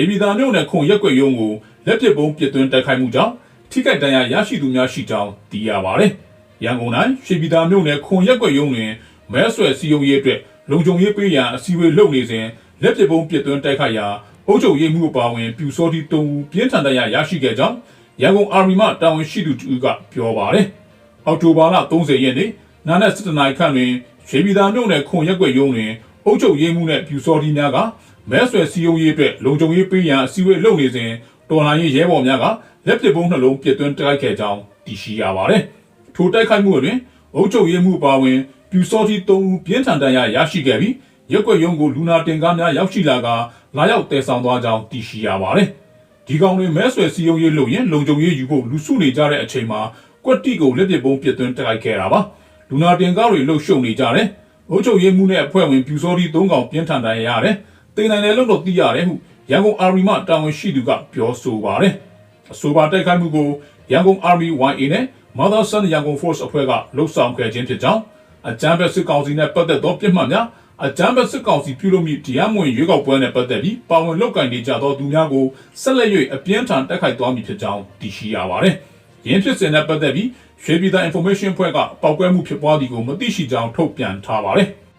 ရွှေပြည်သာမြို့နယ်ခွန်ရက်ွက်ရုံးကိုလက်ပစ်ပုံးပစ်သွင်းတိုက်ခိုက်မှုကြောင့်ထိခိုက်ဒဏ်ရာရရှိသူများရှိကြောင်းသိရပါတယ်။ရန်ကုန်တိုင်းရွှေပြည်သာမြို့နယ်ခွန်ရက်ွက်ရုံးတွင်မဲဆွယ်စီယုံရေးအတွက်လုံခြုံရေးပေးရန်အစည်းအဝေးလုပ်နေစဉ်လက်ပစ်ပုံးပစ်သွင်းတိုက်ခိုက်ရာအုပ်ချုပ်ရေးမှုအပါအဝင်ပြူစောတိတုံဦးပြင်းထန်ဒဏ်ရာရရှိခဲ့ကြောင်းရန်ကုန်အာရီမတာဝန်ရှိသူတူကပြောပါတယ်။အောက်တိုဘာလ30ရက်နေ့နာနက်7:00နာရီခန့်တွင်ရွှေပြည်သာမြို့နယ်ခွန်ရက်ွက်ရုံးတွင်အုပ်ချုပ်ရေးမှုနှင့်ပြူစောတိများက မဲဆွယ်စည်းရုံးရေးအတွက်လုံခြုံရေးပေးရန်အစည်းအဝေးလုပ်နေစဉ်တော်လှန်ရေးရဲဘော်များကလက်ပစ်ပုံးနှလုံးပစ်သွင်းတိုက်ခိုက်ခဲ့ကြောင်းသိရှိရပါတယ်။ထိုတိုက်ခိုက်မှုတွင်အုပ်ချုပ်ရေးမှုပါဝင်ပြူစောတိ3ဦးပြင်းထန်ဒဏ်ရာရရှိခဲ့ပြီးရက်ွက်ရုံးကိုလူနာတင်ကားများရောက်ရှိလာကလာရောက်တည်ဆောင်သွားကြောင်းသိရှိရပါတယ်။ဒီကောင်တွေမဲဆွယ်စည်းရုံးရေးလုပ်ရင်လုံခြုံရေးယူဖို့လူစုနေကြတဲ့အချိန်မှာကွက်တိကိုလက်ပစ်ပုံးပစ်သွင်းတိုက်ခိုက်ခဲ့တာပါလူနာတင်ကားတွေလှုပ်ရှုပ်နေကြတယ်အုပ်ချုပ်ရေးမှုနဲ့အဖွဲ့ဝင်ပြူစောတိ၃កောင်ပြင်းထန်ဒဏ်ရာရတယ် တိမ်နိုင်တယ်လို့တော့သိရတယ်ဟုရန်ကုန်အာရီမတာဝန်ရှိသူကပြောဆိုပါတယ်အဆိုပါတိုက်ခိုက်မှုကိုရန်ကုန်အာမီ YA နဲ့ Mother Son ရန်ကုန် Force အဖွဲ့ကလှုပ်ဆောင်ခဲ့ခြင်းဖြစ်ကြောင်းအကြမ်းဖက်စစ်ကောင်စီနဲ့ပတ်သက်သောပြစ်မှတ်များအကြမ်းဖက်စစ်ကောင်စီပြုလုပ်မိတရားမဝင်ရွေးကောက်ပွဲနဲ့ပတ်သက်ပြီးပါဝင်လုပ်ကင်နေကြသောသူများကိုဆက်လက်၍အပြင်းထန်တိုက်ခိုက်သွားမည်ဖြစ်ကြောင်းသိရှိရပါတယ်။ယင်းဖြစ်စဉ်နဲ့ပတ်သက်ပြီးရွှေပြည်သာ information ဖွဲ့ကပောက်ကွဲမှုဖြစ်ပွားသည်ကိုမသိရှိကြောင်းထုတ်ပြန်ထားပါတယ်။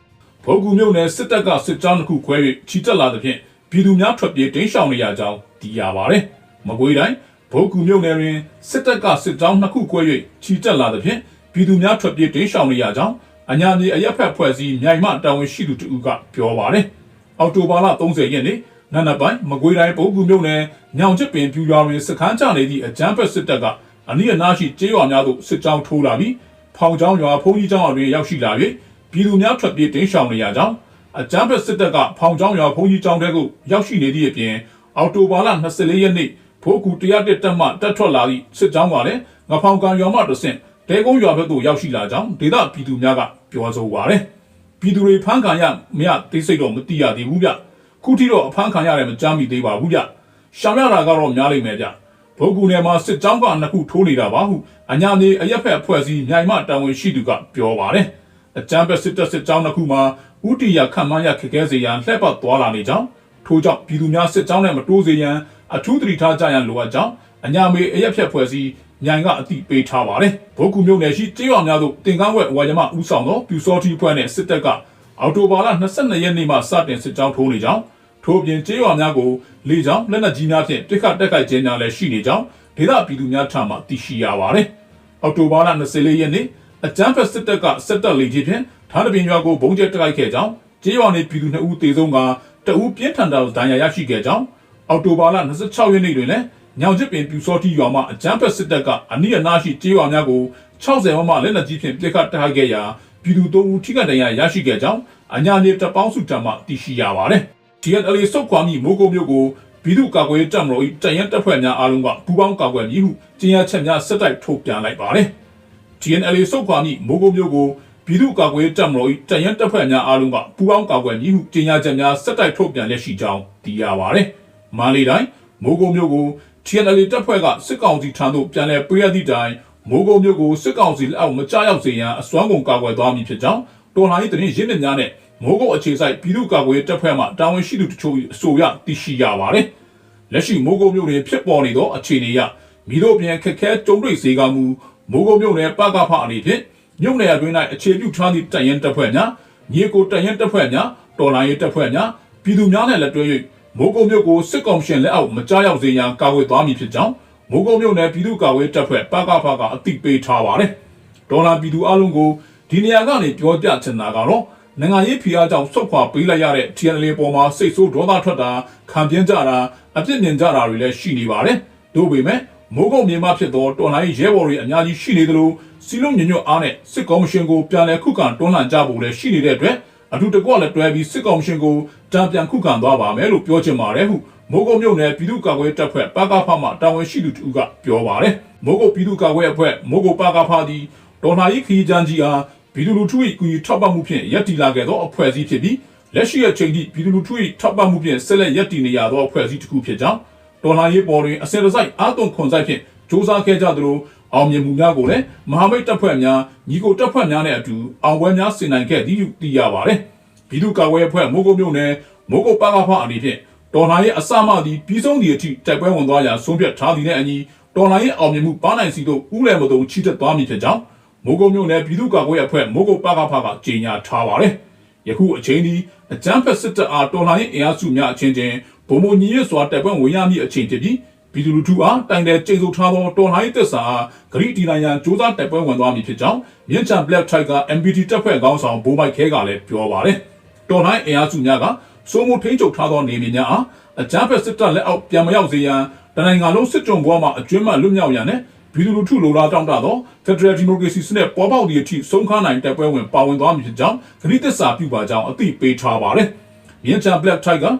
ဗုတ်ကူမြို့နယ်စစ်တပ်ကစစ်ကြောင်းတစ်ခုခွဲ၍ချီတက်လာသဖြင့်ပြည်သူများထွက်ပြေးတိမ်းရှောင်နေရကြောင်းသိရပါတယ်။မကွေးတိုင်းဗုတ်ကူမြို့နယ်တွင်စစ်တပ်ကစစ်ကြောင်းနှစ်ခုခွဲ၍ချီတက်လာသဖြင့်ပြည်သူများထွက်ပြေးတိမ်းရှောင်နေရကြောင်းအညာမြေအရက်ဖက်ဖွဲ့စည်းမြိုင်မတာဝန်ရှိသူတူကပြောပါတယ်။အောက်တိုဘာလ30ရက်နေ့နံနက်ပိုင်းမကွေးတိုင်းပုဂ္ဂူမြို့နယ်ညောင်ချစ်ပင်ပြူရွာတွင်စခန်းချနေသည့်အကြမ်းဖက်စစ်တပ်ကအနီးအနားရှိကျေးရွာများသို့စစ်ကြောင်းထိုးလာပြီးဖောင်ချောင်းရွာဖုန်ကြီးကျောင်းအတွင်ရောက်ရှိလာ၍ ပြည်သူများထွက်ပြေးတိမ်းရှောင်နေရကြောင်းအကြမ်းဖက်စစ်တပ်ကဖောင်ချောင်းရွာဖုန်ကြီးကျောင်းတဲသို့ရောက်ရှိနေသည့်အပြင်အောက်တိုဘာလ24ရက်နေ့ဖိုးကူ101တက်မှတက်ထွက်လာသည့်စစ်ကြောင်းကလည်းငဖောင်ကန်ရွာမှတဆင့်တဲကုန်းရွာဘက်သို့ရောက်ရှိလာကြောင်းဒေသပြည်သူများကပြောဆိုပါရယ်ပြည်သူတွေဖမ်းခံရမရသိစိတ်တော့မသိရသေးဘူးဗျခုထိတော့အဖမ်းခံရတယ်မကြားမိသေးပါဘူးဗျရှောင်ရတာကတော့များလိမ့်မယ်ဗျဘုတ်ကူနယ်မှာစစ်ကြောင်းကနှစ်ခုထိုးနေတာပါဟုအညာနေအရက်ဖက်အဖွဲ့အစည်းမြိုင်မတာဝန်ရှိသူကပြောပါတယ် အကြမ်းဖက်စစ်တပ်စစ်ကြောင်းနှစ်ခုမှာဥတီရခန့်မှန်းရခက်ခဲစေရန်လှည့်ပတ်သွားလာနေကြောင်းထို့ကြောင့်ပြည်သူများစစ်ကြောင်းနဲ့မတိုးစေရန်အထူးသတိထားကြရန်လိုအပ်ကြောင်းအညာမေအရက်ဖက်ဖွဲ့စည်းမြိုင်ကအတိပေးထားပါတယ်။ဘုတ်ကူမြို့နယ်ရှိကျေးရွာများသို့တင်ကားဝက်ဝါရမဦးဆောင်သောပြူစောတိဖွဲ့နဲ့စစ်တပ်ကအော်တိုဘာလ22ရက်နေ့မှစတင်စစ်ကြောင်းထိုးနေကြောင်းထို့ပြင်ကျေးရွာများကိုလေကြောင်းလက်နက်ကြီးများဖြင့်တစ်ခတ်တက်ခိုက်ခြင်းများလည်းရှိနေကြောင်းဒေသပြည်သူများထံမှသိရှိရပါတယ်။အော်တိုဘာလ24ရက်နေ့ အကြမ်းဖက်စစ်တပ်ကစစ်တပ်လေကြီးဖြင့်ဓာတ်ပင်ရွာကိုဘုံကျဲတိုက်ခိုက်ခဲ့ကြောင်းကျေးရွာနေပြည်သူ2ဦးသေဆုံးကတအူးပြင်းထန်တာဒဏ်ရာရရှိခဲ့ကြောင်းအော်တိုဘာလ26ရက်နေ့တွင်လည်းညောင်ချစ်ပင်ပြူစောတိရွာမှအကြမ်းဖက်စစ်တပ်ကအနီးအနားရှိကျေးရွာများကို60မမလက်နက်ကြီးဖြင့်ပြစ်ခတ်တိုက်ခိုက်ခဲ့ရာပြည်သူ3ဦးထိခိုက်ဒဏ်ရာရရှိခဲ့ကြောင်းအညာနေတပ်ပေါင်းစုထံမှသိရှိရပါတယ်။ TNLA စုတ်ခွာမိမိုးကုတ်မြို့ကိုပြည်သူ့ကာကွယ်ရေးတပ်မတော်၏တရင်တပ်ဖွဲ့များအားလုံးကပူးပေါင်းကာကွယ်မည်ဟုကြေညာချက်များဆက်တိုက်ထုတ်ပြန်လိုက်ပါတယ်။ TNLA စုတ်ခွာမိမိုးကုတ်မြို့ကိုပြည်သူ့ကာကွယ်ရေးတပ်မတော်၏တရင်တပ်ဖွဲ့များအားလုံးကပူးပေါင်းကာကွယ်မည်ဟုကြေညာချက်များဆက်တိုက်ထုတ်ပြန်လက်ရှိကြောင်းသိရပါတယ်။မန္တလေးတိုင်းမိုးကုတ်မြို့ကို TNLA တပ်ဖွဲ့ကစစ်ကောင်စီထံသို့ပြန်လည်ပေးအပ်သည့်တိုင်မိုးကုတ်မြို့ကိုစစ်ကောင်စီလက်အောက်မကြားရောက်စေရန်အစွမ်းကုန်ကာကွယ်သွားမည်ဖြစ်ကြောင်းတော်လှန်ရေးတရင်ရင်းမြစ်များနဲ့မိုးကုတ်အခြေစိုက်ပြည်သူ့ကာကွယ်ရေးတပ်ဖွဲ့မှတာဝန်ရှိသူတချို့အဆိုအရသိရှိရပါတယ်။လက်ရှိမိုးကုတ်မြို့တွင်ဖြစ်ပေါ်နေသောအခြေအနေအရမိတို့ပြန်ခက်ခဲကြုံတွေ့စေကမူ မိုးကုတ်မြို့နယ်ပကဖအနေဖြင့်မြို့နယ်အတွင်း၌အခြေပြုထားသည့်တပ်ရင်တပ်ဖွဲ့များညီကိုတပ်ရင်တပ်ဖွဲ့များတော်လှန်ရေးတပ်ဖွဲ့များပြည်သူများနဲ့လက်တွဲ၍မိုးကုတ်မြို့ကိုစစ်ကောင်ရှင်လက်အောက်မကြားရောက်စေရန်ကာကွယ်သွားမည်ဖြစ်ကြောင်းမိုးကုတ်မြို့နယ်ပြည်သူ့ကာကွယ်တပ်ဖွဲ့ပကဖကအသိပေးထားပါတယ်။ဒေါ်လာပြည်သူအလုံးကိုဒီနေရာကနေပြောပြချင်တာကတော့နိုင်ငံရေးဖိအားကြောင့်ဆုတ်ခွာပေးလိုက်ရတဲ့ TNL ပေါ်မှာစိတ်ဆိုးဒေါသထွက်တာခံပြင်းကြတာအပြစ်မြင်ကြတာတွေလည်းရှိနေပါတယ်။တို့ပေမဲ့ မိုးကုတ်မြေမဖြစ်သောတော်လိုင်းရဲဘော်တွေအများကြီးရှိနေသလိုစီလုံးညညွတ်အားနဲ့စစ်ကော်မရှင်ကိုပြန်လည်ခုခံတွန်းလှန်ကြဖို့လည်းရှိနေတဲ့အတွက်အထူးတကွလည်းတွဲပြီးစစ်ကောင်ရှင်ကိုတံပြန်ခုခံသွားပါမယ်လို့ပြောချင်ပါတယ်ဟုမိုးကုတ်မြို့နယ်ပြည်သူ့ကာကွယ်တပ်ဖွဲ့ပကဖမှတာဝန်ရှိသူတူကပြောပါတယ်မိုးကုတ်ပြည်သူ့ကာကွယ်အဖွဲ့မိုးကုတ်ပကဖသည်ဒေါ်နာယီခီဂျန်ကြီးအားပြည်သူလူထု၏ကူညီထောက်ပံ့မှုဖြင့်ရပ်တည်လာခဲ့သောအဖွဲ့အစည်းဖြစ်ပြီးလက်ရှိအချိန်ထိပြည်သူလူထု၏ထောက်ပံ့မှုဖြင့်ဆက်လက်ရပ်တည်နေရသောအဖွဲ့အစည်းတစ်ခုဖြစ်ကြောင်း ဒေါ်လာရေးပေါ်တွင်အစင်တစိုက်အာသွန်ခွန်ဆိုင်ဖြင့်စ조사ခဲ့ကြသလိုအောင်မြင်မှုများကိုလည်းမဟာမိတ်တပ်ဖွဲ့များညီကိုတပ်ဖွဲ့များနဲ့အတူအောင်ပွဲများဆင်နိုင်ခဲ့သည်ဟုသိရပါတယ်။ပြည်သူ့ကာကွယ်အဖွဲ့မိုးကုတ်မြို့နယ်မိုးကုတ်ပါကဖအနေဖြင့်တော်လှန်ရေးအစမှသည်ပြီးဆုံးသည့်အထိတိုက်ပွဲဝင်သွားရာဆုံးဖြတ်ထားသည်နဲ့အညီတော်လှန်ရေးအောင်မြင်မှုပါနိုင်စီတို့ဥလည်မတုံချီတက်သွားမည်ဖြစ်ကြောင်းမိုးကုတ်မြို့နယ်ပြည်သူ့ကာကွယ်ရေးအဖွဲ့မိုးကုတ်ပကဖကကြေညာထားပါတယ်။ယခုအချိန်ဒီအကြမ်းဖက်စစ်တပ်အားတော်လှန်ရေးအင်အားစုများအချင်းချင်း ဗိုလ်မှူးညီရစွာတိုက်ပွဲဝင်ရမည့်အချိန်ဖြစ်ပြီးပြည်သူလူထုအားတိုင်တယ်ကြိမ်ဆိုထားသောတော်လှန်ရေးတပ်စာအားဂရိတီနိုင်ရန်စူးစမ်းတိုက်ပွဲဝင်သွားမည်ဖြစ်ကြောင်းမြင့်ချန် Black Tiger MPT တပ်ဖွဲ့ခေါင်းဆောင်ဘိုးမိုက်ခဲကလည်းပြောပါတယ်။တော်လှန်ရေးအင်အားစုများကစိုးမိုးထိန်းချုပ်ထားသောနေမြေများအားအကြမ်းဖက်စစ်တပ်လက်အောက်ပြန်မရောက်စေရန်တနိုင်ငံလုံးစစ်ကြုံဘဝမှာအကျွမ်းမဲ့လွတ်မြောက်ရန်နဲ့ပြည်သူလူထုလိုလားတောင်းတသော Federal Democracy စနစ်ပေါ်ပေါက်သည့်အထိဆုံးခန်းနိုင်တပ်ပွဲဝင်ပါဝင်သွားမည်ဖြစ်ကြောင်းဂရိသစ္စာပြုပါကြောင်းအသိပေးထားပါတယ်။မြင်းချံ Black Tiger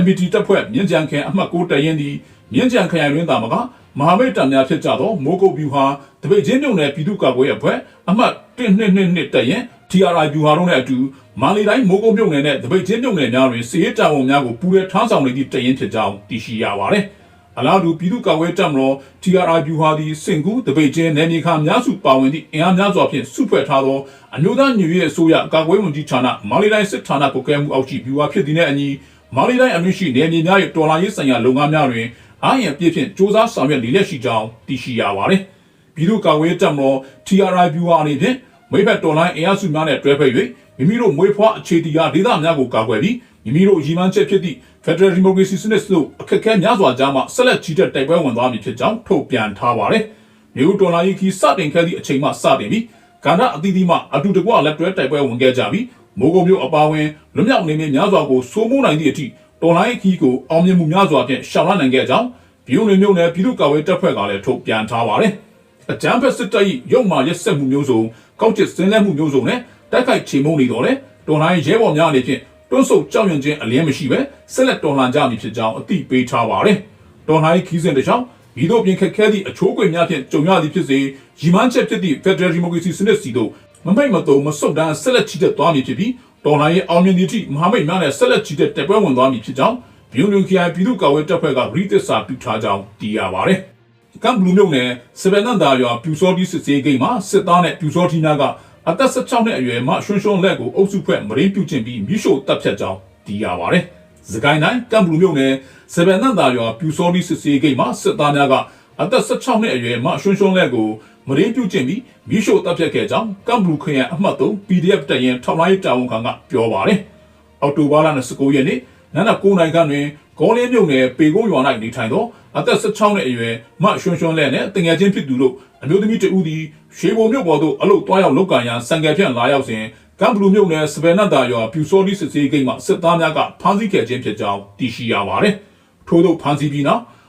MBT တပ်ဖွဲ့မြင်းကြံခန်အမှတ်6တရင်သည်မြင်းကြံခရိုင်တွင်သာမကမဟာမိတ်တပ်များဖြစ်ကြသောမိုးကုတ်ဗျူဟာတပိတ်ချင်းမြုံနယ်ပြည်သူ့ကာကွယ်ရေးအဖွဲ့အမှတ်1222တရင် TRI ဗျူဟာတို့နဲ့အတူမာလီတိုင်းမိုးကုတ်မြုံနယ်နဲ့တပိတ်ချင်းမြုံနယ်များတွင်စီးရဲတာဝန်များကိုပူးရဲထမ်းဆောင်နေသည့်တရင်ဖြစ်ကြောင်းသိရှိရပါတယ်။အလားတူပြည်သူ့ကာကွယ်တပ်မတော် TRI ဗျူဟာသည်စင်ကူတပိတ်ချင်းနယ်မြေခါများစုပါဝင်သည့်အင်အားများစွာဖြင့်စုဖွဲ့ထားသောအမျိုးသားညွေရဲ့အစိုးရကာကွယ်ဝန်ကြီးဌာနမာလီတိုင်းစစ်ဌာနကိုကဲမှုအောက်ရှိဗျူဟာဖြစ်သည်နဲ့အညီ မာလီတိုင်းအမြင့်ရှိနယ်မြေများ၏တော်လှန်ရေးဆိုင်ရာလုပ်ငန်းများတွင်အားရန်ပြည့်ဖြင့်စ조사ဆောင်ရွက်နေလက်ရှိကြောင်းသိရှိရပါတယ်။ပြည်သူ့ကာကွယ်ရေးတပ်မတော် TRI ဗျူဟာအနေဖြင့်မိဘတော်လိုင်းအင်အားစုများနဲ့တွဲဖက်၍မိမိတို့မွေးဖွားအခြေတီရာဒေသများကိုကာကွယ်ပြီးမိမိတို့ရည်မှန်းချက်ဖြစ်သည့် Federal Democracy စနစ်သို့အခက်အခဲများစွာကြားမှဆက်လက်ကြီးတဲ့တိုက်ပွဲဝင်သွားမည်ဖြစ်ကြောင်းထုတ်ပြန်ထားပါတယ်။မြို့တော်လိုင်းခီစတင်ခဲ့သည့်အချိန်မှစတင်ပြီးကဏ္ဍအသီးသီးမှအတူတကွလက်တွဲတိုက်ပွဲဝင်ခဲ့ကြပြီး မိုးကုံမျိုးအပါဝင်လွတ်မြောက်နေမည်များစွာကိုစိုးမိုးနိုင်သည့်အထိတော်လိုင်းခီကိုအောင်မြင်မှုများစွာဖြင့်ရှောင်လန်းနိုင်ခဲ့ကြောင်းပြည်ုံမျိုးနယ်ပြည်သူ့ကာကွယ်တပ်ဖွဲ့ကလည်းထုတ်ပြန်ထားပါတယ်။အကြမ်းဖက်စစ်တပ်၏ရုပ်မာရက်ဆက်မှုမျိုးစုံကောက်ကျစ်စင်းလက်မှုမျိုးစုံနဲ့တိုက်ခိုက်ချေမှုန်းနေတော်လဲတော်လိုင်းရဲဘော်များအနေဖြင့်တွန်းဆုပ်ကြောက်ရွံ့ခြင်းအလင်းမရှိပဲဆက်လက်တော်လှန်ကြမည်ဖြစ်ကြောင်းအသိပေးထားပါတယ်။တော်လိုင်းခီးစဉ်တစ်ချောင်းဤသို့ပြင်ခက်ခဲသည့်အချိုးကွေများဖြင့်ကြုံရသည်ဖြစ်စေရီမန်းချက်ဖြစ်သည့် Federal Democracy စနစ်စီတို့ မမိတ်မတုံမဆုတ်တမ်းဆက်လက်ချီတက်သွားမည်ဖြစ်ပြီးတော်လိုင်းရဲ့အောင်မြင်သည့်အထိမဟာမိတ်များနဲ့ဆက်လက်ချီတက်တက်ပွဲဝင်သွားမည်ဖြစ်ကြောင်းဘီယွန်လူခရိုင်ပြည်သူ့ကာကွယ်တပ်ဖွဲ့ကဗြိတိသစာပြုထားကြောင်းသိရပါတယ်။ကမ်ဘလူးမြို့နယ်စပယ်နန်ဒါရွာပြူစောတီစစ်စေးဂိတ်မှာစစ်သားနဲ့ပြူစောတီများကအသက်16နှစ်အရွယ်မှရွှွှွှွှလက်ကိုအုပ်စုဖွဲ့မရင်းပြုတ်ကျင်ပြီးမိရှို့တပ်ဖြတ်ကြောင်းသိရပါတယ်။စကိုင်းတိုင်းကမ်ဘလူးမြို့နယ်စပယ်နန်ဒါရွာပြူစောတီစစ်စေးဂိတ်မှာစစ်သားများကအသက်16နှစ်အရွယ်မှရွှွှွှွလက်ကို မရင်းပြုတ်ကျင်ပြီးမိရှို့တပ်ဖြတ်ခဲ့ကြောင်းကမ်ဘလူးခရိုင်အမှတ်3 PDF တပ်ရင်းထောက်လိုင်းတာဝန်ခံကပြောပါတယ်။အော်တိုဘာလ29ရက်နေ့နန္ဒ9နိုင်ခန့်တွင်ဂေါ်လင်းမြုပ်နယ်ပေကုန်းရွာ၌နေထိုင်သောအသက်16နှစ်အရွယ်မရွှွှွှွလက်နှင့်တင်ငယ်ချင်းဖြစ်သူတို့အမျိုးသမီးတဦးသည်ရွှေဘုံမြို့ပေါ်သို့အလုတ်တွားရောက်လောက်ကန်ရန်စံငယ်ဖြန့်လာရောက်စဉ်ကမ်ဘလူးမြို့နယ်စပယ်နတ်တာရွာပြူစောလီစစ်စေးဂိတ်မှစစ်သားများကဖမ်းဆီးခဲ့ခြင်းဖြစ်ကြောင်းသိရှိရပါတယ်။ထို့သောဖမ်းဆီးပြီးနောက်မရွှွှွှွလက်နှင့်တင်ငယ်ချင်းဖြစ်သူတို့ကိုဒနေယာစီခွဲ၍ချုံနှောင်ခဲ့ပြီးနောက်မရွှွှွှွလက်ကိုစစ်သားနှင့်ပြူစောထီများကအုပ်စုဖွဲ့မရင်းပြုကျင့်ကမိရှုတပ်ဖြတ်ခဲ့ကြောင်း၎င်းတို့ဖမ်းဆီးထားသည့်မရွှွှွှွလက်တင်ငယ်ချင်းဖြစ်သူတို့အမျိုးသမီးသည်စစ်သားနှင့်ပြူစောထီများအလက်တွင်ထွက်ပြေးလာသောကြောင့်လွတ်မြောက်ခဲ့ခြင်းဖြစ်ကြောင်းသိရှိရပါတယ်။ထို့သောထွက်ပြေးလွတ်မြောက်လာသောအမျိုးသမီးကိုကမ်ဘလူးခရိုင်တရင်သုံးတက်ခွဲသုံးကကယ်တင်နိုင်ခဲ့ပြီးနောက်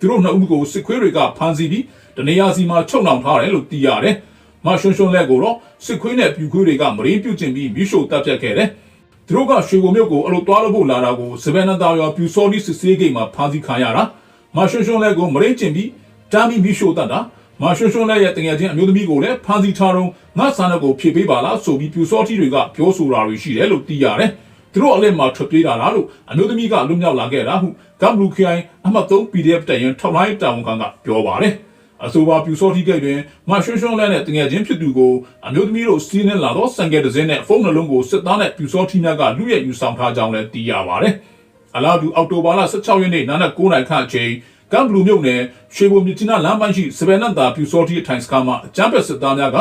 သူတို့နှစ်ဦးကိုစစ်ခွေးတွေကဖမ်းဆီးပြီးတနေရာစီမှာချုပ်နှောင်ထားတယ်လို့သိရတယ်။မရွှွှွှွလက်ကိုတော့စစ်ခွေးနဲ့ပြူခွေးတွေကမရင်းပြုတ်ကျင်ပြီးမိရှို့တပ်ဖြတ်ခဲ့တယ်။သူတို့ကရွှေဘုံမြို့ကိုအလုပ်သွားလို့ဖို့လာတာကိုစပယ်နတာရွာပြူစောလီစစ်စေးဂိတ်မှာဖမ်းဆီးခံရတာ။မရွှွှွှွလက်ကိုမရင်းကျင်ပြီးတာမီမိရှို့တတ်တာ။မရွှွှွှွလက်ရဲ့တငယ်ချင်းအမျိုးသမီးကိုလည်းဖမ်းဆီးထားတော့ငါဆန်တဲ့ကိုဖြည့်ပေးပါလားဆိုပြီးပြူစောတီတွေကပြောဆိုတာတွေရှိတယ်လို့သိရတယ်။ သူတို့အလက်မှာထွက်ပြေးလာတာလို့အမျိုးသမီးကလွတ်မြောက်လာခဲ့တာဟုကမ်ဘလူးခိုင်အမှတ်3 PDF တရင်ထောက်လိုင်းတာဝန်ခံကပြောပါတယ်။အဆိုပါပြူစောတိကိတ်တွင်မရွှွှွှွလဲနဲ့တငယ်ချင်းဖြစ်သူကိုအမျိုးသမီးတို့စီးနှင်းလာသောစံကဲတစ်စင်းနဲ့ဖုန်းနှလုံးကိုစစ်သားနဲ့ပြူစောတိများကလူရဲယူဆောင်ထားကြောင်းလည်းသိရပါတယ်။အလားတူအောက်တိုဘာလ16ရက်နေ့နာနက်9:00နာရီခန့်အချိန်ကမ်ဘလူးမြို့နယ်ရွှေဘုံမြစ်ချင်းလမ်းပိုင်းရှိစပယ်နတ်တာပြူစောတိထိုင်စကားမှာအကြမ်းဖက်စစ်သားများက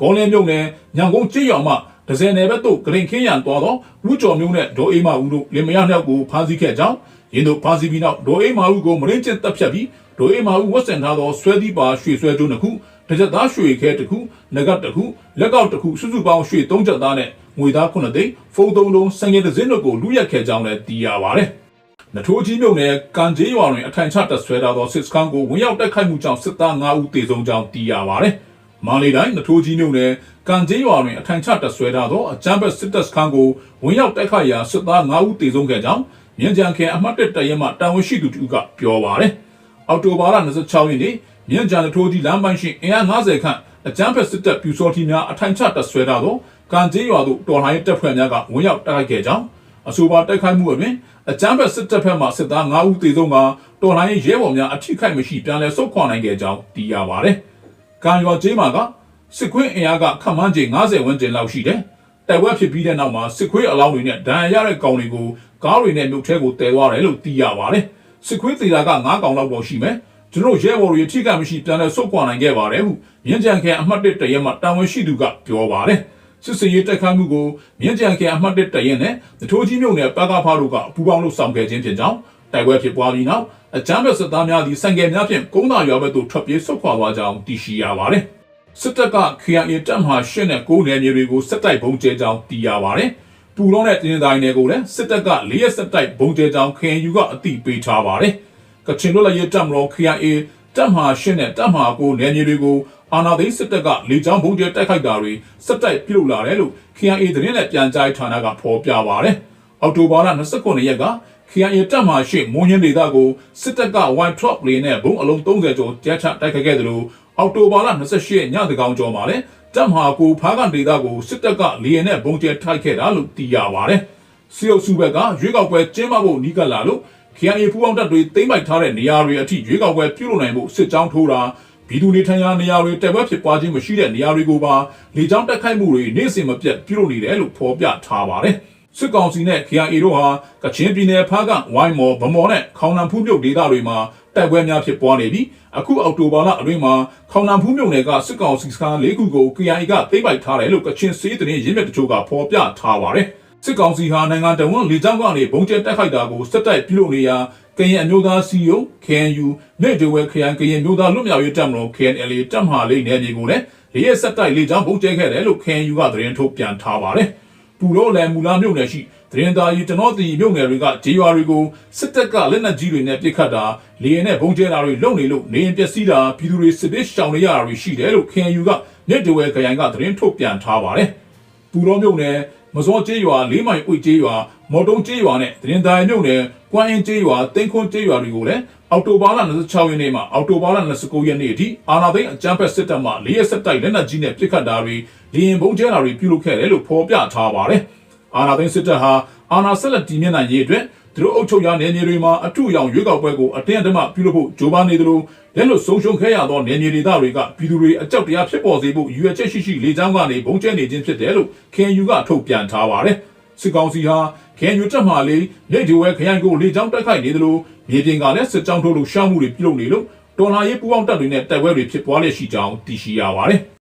ဂေါ်လင်းမြို့နယ်ညောင်ကုန်းကြေးရွာမှ ဒဇယ်နယ်ဘက်သို့ဂရင်ခင်းရန်သွားသောလူကျော်မျိုးနဲ့ဒေါ်အေးမဦးတို့လင်မယားနှစ်ယောက်ကိုဖမ်းဆီးခဲ့ကြောင်းရင်းတို့ဖမ်းဆီးပြီးနောက်ဒေါ်အေးမဦးကိုမရင်းကျစ်တပ်ဖြတ်ပြီးဒေါ်အေးမဦးဝတ်ဆင်ထားသောဆွဲသီးပါရွှေဆွဲကျိုးနှစ်ခုတစ်ချက်သားရွှေခဲတစ်ခုငကတ်တစ်ခုလက်ကောက်တစ်ခုစုစုပေါင်းရွှေသုံးချက်သားနဲ့ငွေသား9သိန်းဖုန်းသုံးလုံးစံငယ်တစ်စင်းတို့ကိုလူရက်ခဲ့ကြောင်းလည်းသိရပါတယ်။နထိုးကြီးမြို့နယ်ကန်ကျေးရွာတွင်အထိုင်ချတပ်ဆွဲထားသောစစ်စခန်းကိုဝင်ရောက်တိုက်ခိုက်မှုကြောင့်စစ်သား9ဦးသေဆုံးကြောင်းသိရပါတယ်။ မာလီတိုင်းနထိုးကြီးမြို့နယ်ကန်ကျေးရွာတွင်အထိုင်ချတပ်ဆွဲထားသောအကြမ်းဖက်စစ်တပ်စခန်းကိုဝင်ရောက်တိုက်ခိုက်ရာစစ်သား9ဦးသေဆုံးခဲ့ကြောင်းမြန်ကြံခရိုင်အမှတ်1တရက်မှတာဝန်ရှိသူတူကပြောပါတယ်။အောက်တိုဘာလ26ရက်နေ့မြန်ကြံထိုးကြီးလမ်းပိုင်းရှိအင်အား90ခန့်အကြမ်းဖက်စစ်တပ်ပြူစောတိများအထိုင်ချတပ်ဆွဲထားသောကန်ကျေးရွာသို့တော်လှန်ရေးတပ်ဖွဲ့များကဝင်ရောက်တိုက်ခိုက်ခဲ့ကြောင်းအဆိုပါတိုက်ခိုက်မှုအတွင်အကြမ်းဖက်စစ်တပ်ဘက်မှစစ်သား9ဦးသေဆုံးကတော်လှန်ရေးရဲဘော်များအထိခိုက်မရှိပြန်လည်ဆုတ်ခွာနိုင်ခဲ့ကြောင်းသိရပါတယ်။ ကန်ရွာကျေးမှာကစစ်ခွေးအင်အားကခန့်မှန်းခြေ90ဝန်းကျင်လောက်ရှိတယ်။တိုက်ပွဲဖြစ်ပြီးတဲ့နောက်မှာစစ်ခွေးအလောင်းတွေနဲ့ဒဏ်ရာရတဲ့ကောင်တွေကိုကားတွေနဲ့မြုပ်ထဲကိုတည်သွားတယ်လို့သိရပါတယ်။စစ်ခွေးသေးတာက9ကောင်လောက်တော့ရှိမယ်။ကျွန်တော်ရဲဘော်တွေထိခိုက်မရှိပြန်လည်ဆုတ်ခွာနိုင်ခဲ့ပါတယ်ဟုမြင်းကြံခဲအမှတ်1တရက်မှတာဝန်ရှိသူကပြောပါတယ်။စစ်စင်ရေးတိုက်ခိုက်မှုကိုမြင်းကြံခဲအမှတ်1တရက်နဲ့တထိုးကြီးမြို့နယ်ပကဖားတို့ကပူးပေါင်းလို့ဆောင်ခဲ့ခြင်းဖြစ်ကြောင်း တိုက်ပွဲဖြစ်ပွားပြီးနောက်အကြမ်းဖက်စစ်သားများသည်စံငယ်များဖြင့်ကုန်းသာရွာဘက်သို့ထွက်ပြေးဆုတ်ခွာသွားကြောင်းသိရှိရပါတယ်။စစ်တပ်က KIA တပ်မှရှင်းတဲ့ကိုးနယ်မြေတွေကိုစစ်တိုက်ပုံကျဲကြောင်းသိရပါတယ်။ပူလောတဲ့တင်းတိုင်းတွေကိုလည်းစစ်တပ်က၄ရက်စစ်တိုက်ပုံကျဲကြောင်း KNU ကအသိပေးထားပါတယ်။ကချင်လွတ်လပ်ရေးတပ်မတော် KIA တပ်မှရှင်းတဲ့တပ်မှကိုနယ်မြေတွေကိုအာဏာသိမ်းစစ်တပ်ကလေကြောင်းပုံကျဲတိုက်ခိုက်တာတွေစစ်တိုက်ပြုလုပ်လာတယ်လို့ KIA သတင်းနဲ့ပြန်ကြားဌာနကဖော်ပြပါတယ်။အောက်တိုဘာလ29ရက်က KIA တပ်မှရှိမွန်ရင်းဒေသကိုစစ်တပ်က one drop လေးနဲ့ဘုံအလုံး30ကျော်ကျန်းချတိုက်ခိုက်ခဲ့တယ်လို့အောက်တိုဘာလ28ရက်ညတကောင်ကျော်မှာလည်းတပ်မှကိုဖားကန်ဒေသကိုစစ်တပ်ကလေယာဉ်နဲ့ဘုံကျဲထိုက်ခဲ့တာလို့သိရပါတယ်။စီအုပ်စုဘက်ကရွေးကောက်ပွဲကျင်းပဖို့နီးကပ်လာလို့ KIA ပူးပေါင်းတပ်တွေသိမ်းပိုက်ထားတဲ့နေရာတွေအထိရွေးကောက်ပွဲပြုလုပ်နိုင်ဖို့စစ်ကြောင်းထိုးတာပြည်သူနေထိုင်ရာနေရာတွေတက်ပွဲဖြစ်ပွားခြင်းမရှိတဲ့နေရာတွေကိုပါလေကြောင်းတက်ခိုက်မှုတွေနေ့စဉ်မပြတ်ပြုလုပ်နေတယ်လို့ဖော်ပြထားပါတယ်။ စစ်ကောင်စီနဲ့ KIA တို့ဟာကချင်ပြည်နယ်ဖားကဝိုင်းမော်ဗမော်နဲ့ခေါင်နံဖူးမြုပ်ဒေသတွေမှာတိုက်ပွဲများဖြစ်ပွားနေပြီးအခုအောက်တိုဘာလအတွင်းမှာခေါင်နံဖူးမြုပ်နယ်ကစစ်ကောင်စီစခန်း၄ခုကို KIA ကသိမ်းပိုက်ထားတယ်လို့ကချင်စေးသတင်းရင်းမြစ်တချို့ကဖော်ပြထားပါတယ်။စစ်ကောင်စီဟာနိုင်ငံတော်ဝန်လေကြောင်းကနေဘုံကျဲတက်ခိုက်တာကိုစစ်တိုက်ပြုလုပ်နေရာကရင်အမျိုးသားစီယုံ KNU နဲ့ဒဝဲခရိုင်ကရင်မျိုးသားလွတ်မြောက်ရေးတပ်မတော် KNLA တပ်မဟာလိမ့်နယ်မြေကိုလည်းလေးရက်ဆက်တိုက်လေကြောင်းဘုံကျဲခဲ့တယ်လို့ KNU ကသတင်းထုတ်ပြန်ထားပါတယ်။ ပူလို့လည်းမူလာမြို့နယ်ရှိသတင်းသားရီကျွန်တော်တီမြို့နယ်တွေကဂျေရွာတွေကိုစစ်တပ်ကလက်နက်ကြီးတွေနဲ့ပစ်ခတ်တာလေယာဉ်နဲ့ဘုံကျဲတာတွေလုပ်နေလို့နေရင်ပျက်စီးတာပြည်သူတွေစစ်ပေးရှောင်နေရတာတွေရှိတယ်လို့ KNU ကမြစ်ဒဝဲခရိုင်ကသတင်းထုတ်ပြန်ထားပါတယ်။ပူတော့မြို့နယ် မစောကျေးရွာလေးမိုင်ဥကျေးရွာမော်တုံကျေးရွာနဲ့သတင်းသားမြို့နယ်ကွမ်းအင်းကျေးရွာတင်းခွန်းကျေးရွာတွေကိုလည်းအော်တိုဘာလ26ရက်နေ့မှာအော်တိုဘာလ29ရက်နေ့အထိအာနာသိန်းအကြမ်းဖက်စစ်တပ်မှ၄ရက်ဆက်တိုက်လက်နက်ကြီးနဲ့ပစ်ခတ်တာတွေလေရင်ဘုံကျဲတာတွေပြုလုပ်ခဲ့တယ်လို့ဖော်ပြထားပါတယ်။အာနာသိန်းစစ်တပ်ဟာအာနာဆက်လက်တည်မြဲနိုင်ရေးအတွက် သူတို့အုပ်ချုပ်ရာနယ်မြေတွေမှာအထူးရောင်ရွေးကောက်ပွဲကိုအတင်းအဓမ္မပြုလုပ်ဖို့ကြိုးပမ်းနေသလိုလက်လွတ်ဆုံးရှုံးခဲ့ရသောနယ်မြေဒေသတွေကပြည်သူတွေအကြောက်တရားဖြစ်ပေါ်စေဖို့ရွေချက်ရှိရှိလေကြောင်းကနေဘုံကျဲနေခြင်းဖြစ်တယ်လို့ KNU ကထုတ်ပြန်ထားပါတယ်။စစ်ကောင်စီဟာ KNU တပ်မှလေးလက်ဒီဝဲခရိုင်ကိုလေကြောင်းတိုက်ခိုက်နေသလိုမြေပြင်ကလည်းစစ်ကြောင်းထုတ်လို့ရှောင်းမှုတွေပြုလုပ်နေလို့တော်လာရေးပူးပေါင်းတပ်တွေနဲ့တိုက်ပွဲတွေဖြစ်ပွားလျက်ရှိကြောင်းသိရှိရပါတယ်။